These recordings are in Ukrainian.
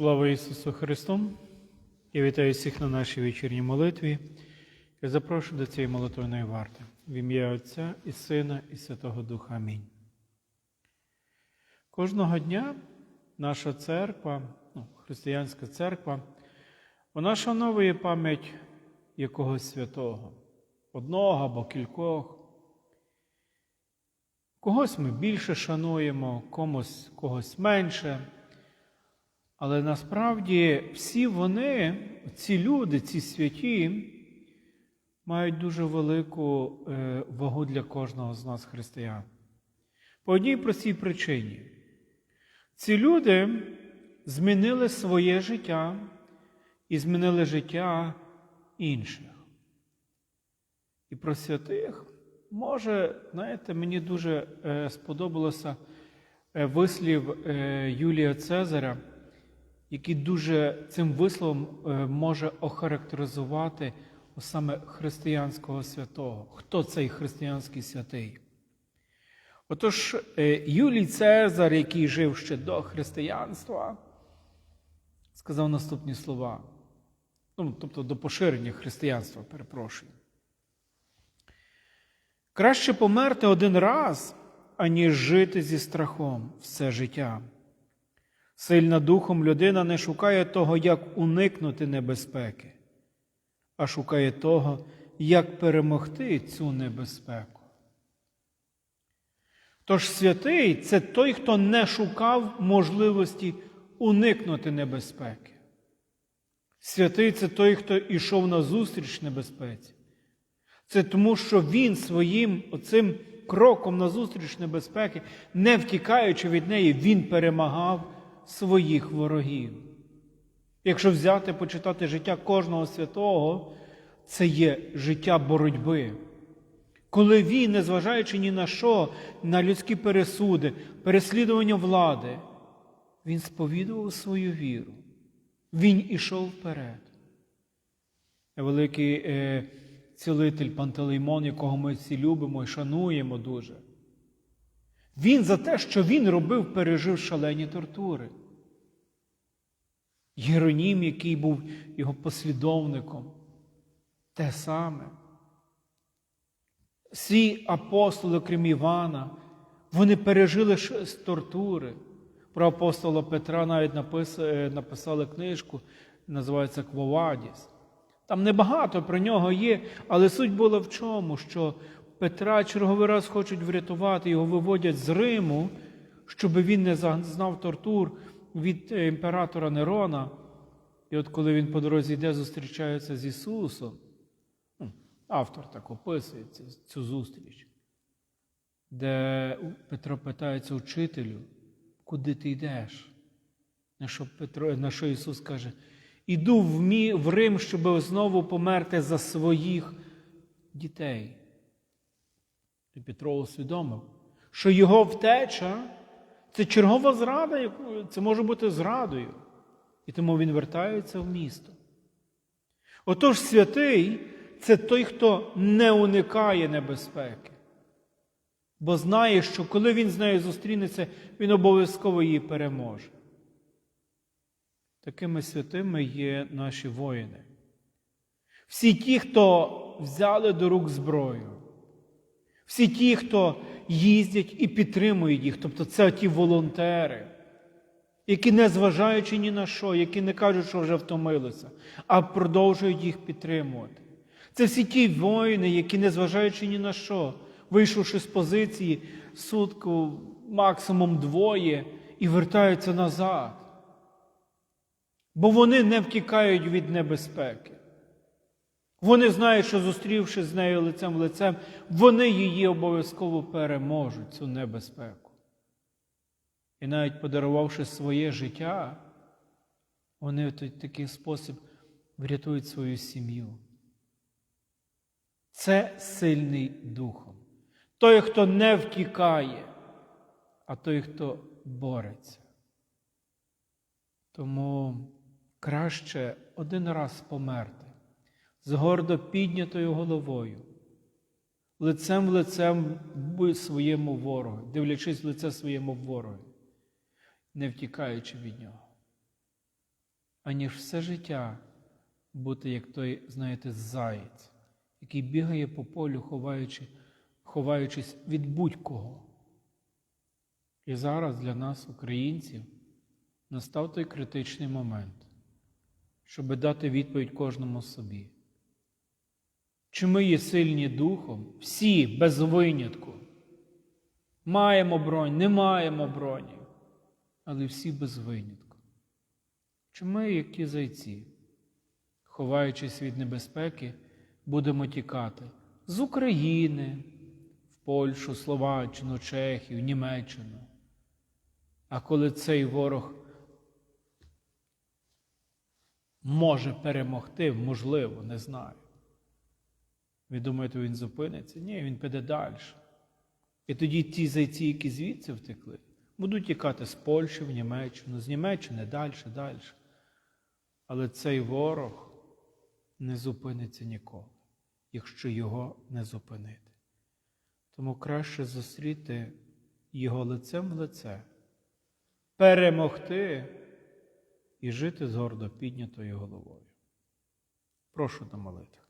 Слава Ісусу Христу! Я вітаю всіх на нашій вечірній молитві. Я запрошую до цієї молитвеної варти в ім'я Отця і Сина, і Святого Духа. Амінь. Кожного дня наша церква, ну, християнська церква, вона шановує пам'ять якогось святого, одного або кількох. Когось ми більше шануємо, комусь когось менше. Але насправді всі вони, ці люди, ці святі, мають дуже велику е, вагу для кожного з нас, християн. По одній простій причині. Ці люди змінили своє життя і змінили життя інших. І про святих, може, знаєте, мені дуже е, сподобалося е, вислів Юлія Цезаря який дуже цим висловом е, може охарактеризувати саме християнського святого. Хто цей християнський святий? Отож, е, Юлій Цезар, який жив ще до християнства, сказав наступні слова. Ну, тобто до поширення християнства, перепрошую. Краще померти один раз, аніж жити зі страхом все життя. Сильна духом людина не шукає того, як уникнути небезпеки, а шукає того, як перемогти цю небезпеку. Тож святий це той, хто не шукав можливості уникнути небезпеки. Святий це той, хто йшов на зустріч небезпеці. Це тому, що він своїм оцим кроком на зустріч небезпеки, не втікаючи від неї, він перемагав своїх ворогів. Якщо взяти, почитати життя кожного святого, це є життя боротьби. Коли він, незважаючи ні на що, на людські пересуди, переслідування влади, він сповідував свою віру, він ішов вперед. Великий е, цілитель Пантелеймон, якого ми всі любимо і шануємо дуже. Він за те, що він робив, пережив шалені тортури. Єронім, який був його послідовником, те саме. Всі апостоли, окрім Івана, вони пережили тортури. Про апостола Петра навіть написали книжку, називається Квовадіс. Там небагато про нього є, але суть була в чому, що Петра черговий раз хочуть врятувати, його виводять з Риму, щоб він не зазнав тортур від е, імператора Нерона. І от коли він по дорозі йде, зустрічається з Ісусом, ну, автор так описує цю зустріч, де Петро питається учителю, куди ти йдеш? На що Петро, на що Ісус каже, іду в, мі, в Рим, щоб знову померти за своїх дітей. І Петро усвідомив, що його втеча це чергова зрада, це може бути зрадою. І тому він вертається в місто. Отож, святий це той, хто не уникає небезпеки, бо знає, що коли він з нею зустрінеться, він обов'язково її переможе. Такими святими є наші воїни. Всі ті, хто взяли до рук зброю, всі ті, хто їздять і підтримують їх, тобто це ті волонтери, які, не зважаючи ні на що, які не кажуть, що вже втомилися, а продовжують їх підтримувати. Це всі ті воїни, які, не зважаючи ні на що, вийшовши з позиції сутку, максимум двоє, і вертаються назад. Бо вони не втікають від небезпеки. Вони знають, що зустрівшись з нею лицем в лицем, вони її обов'язково переможуть, цю небезпеку. І навіть подарувавши своє життя, вони в такий спосіб врятують свою сім'ю. Це сильний духом. Той, хто не втікає, а той, хто бореться. Тому краще один раз померти з гордо піднятою головою, лицем в лицем своєму ворогу, дивлячись в лице своєму ворогу, не втікаючи від нього. аніж все життя бути як той, знаєте, заєць, який бігає по полю, ховаючи, ховаючись від будь-кого. І зараз для нас, українців, настав той критичний момент, щоб дати відповідь кожному собі. Чи ми є сильні духом, всі без винятку. Маємо бронь, не маємо броні, але всі без винятку. Чи ми, як ті зайці, ховаючись від небезпеки, будемо тікати з України в Польщу, Словаччину, Чехію, Німеччину. А коли цей ворог може перемогти, можливо, не знаю. Ви думаєте, він зупиниться? Ні, він піде далі. І тоді ті зайці, які звідси втекли, будуть тікати з Польщі в Німеччину, з Німеччини далі, далі. Але цей ворог не зупиниться ніколи, якщо його не зупинити. Тому краще зустріти його лицем в лице, перемогти і жити з гордо піднятою головою. Прошу до молитви.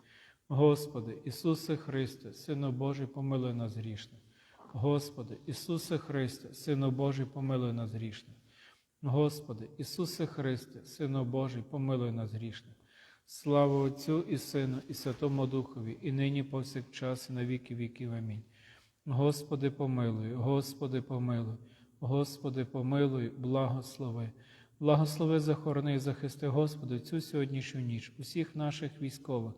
Господи, Ісусе Христе, Сино Божий, помилуй нас грішних. Господи, Ісусе Христе, Сино Божий, помилуй нас грішних. Господи, Ісусе Христе, Сино Божий, помилуй нас грішних. Слава Отцю і Сину, і Святому Духові, і нині повсякчас, і на віки віків. Амінь. Господи, помилуй, Господи, помилуй, Господи, помилуй, благослови. Благослови, захорони і захисти, Господи, цю сьогоднішню ніч, усіх наших військових,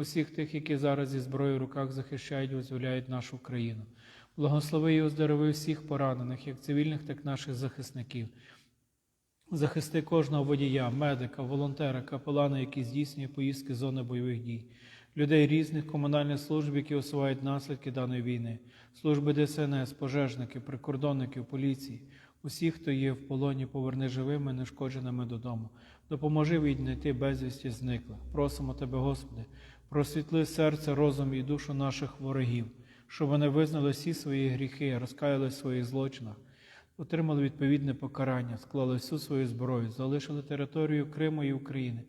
усіх тих, які зараз зі зброєю в руках захищають і визволяють нашу країну. Благослови і оздорови всіх поранених, як цивільних, так і наших захисників. Захисти кожного водія, медика, волонтера, капелана, які здійснює поїздки з зони бойових дій, людей різних комунальних служб, які усувають наслідки даної війни, служби ДСНС, пожежників, прикордонників, поліції, усіх, хто є в полоні, поверни живими, нешкодженими додому. Допоможи віднайти безвісті зниклих. Просимо Тебе, Господи, просвітли серце, розум і душу наших ворогів, щоб вони визнали всі свої гріхи, розкаяли в своїх злочинах отримали відповідне покарання, склали всю свою зброю, залишили територію Криму і України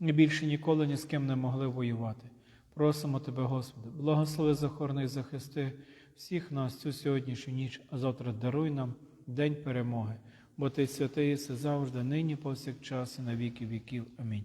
і більше ніколи ні з ким не могли воювати. Просимо Тебе, Господи, благослови захорони і захисти всіх нас цю сьогоднішню ніч, а завтра даруй нам день перемоги, бо Ти святий єси завжди, нині, повсякчас і на віки віків. Амінь.